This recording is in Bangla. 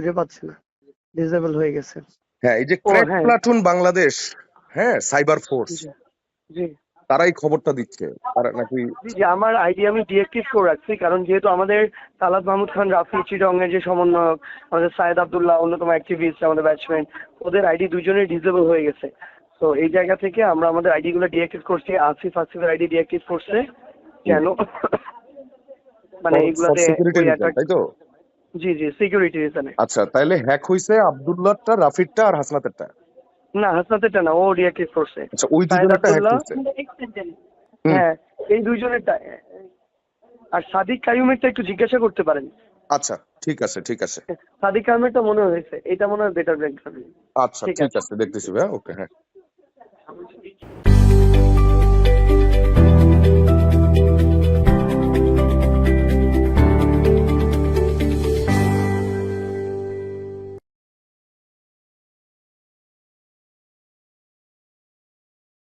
খুঁজে পাচ্ছি না। ডিসেবল হয়ে গেছে। হ্যাঁ এই যে ক্র্যাক হ্যাঁ। প্লাটুন বাংলাদেশ হ্যাঁ সাইবার ফোর্স জি তারাই খবরটা দিচ্ছে। আর নাকি জি আমার আইডি আমি ডিএক্টিভ করে রাখছি কারণ যেহেতু আমাদের তালাত মাহমুদ খান রাফি চিটংয়ের যে সমন্বয়ক আমাদের সায়েদ আব্দুল্লাহ অন্যতম অ্যাক্টিভিস্ট আমাদের ব্যাটসম্যান ওদের আইডি দুজনেই ডিসেবল হয়ে গেছে। তো এই জায়গা থেকে আমরা আমাদের আইডি গুলো ডিঅ্যাক্টিভ করছি আসিফ আসিফের আইডি ডিঅ্যাক্টিভ করছে কেন মানে এইগুলাতে সিকিউরিটি তাই তো? জি জি সিকিউরিটি রিজনে আচ্ছা তাইলে হ্যাক হইছে আব্দুল্লাহটা রাফিরটা আর হাসনাতেরটা? না হাসনাতেরটা না ও ডিঅ্যাক্টিভ করছে আচ্ছা ওই দুজনেরটা হ্যাক হইছে? হ্যাঁ এই দুইজনেরটা আর সাদিক কাইমেরটা একটু জিজ্ঞাসা করতে পারেন। আচ্ছা ঠিক আছে ঠিক আছে। সাদিক কাইমেরটা মনে হয়েছে এটা মনে হয় বেটার ব্যাংক আচ্ছা ঠিক আছে দেখতেছি ভাই ওকে হ্যাঁ।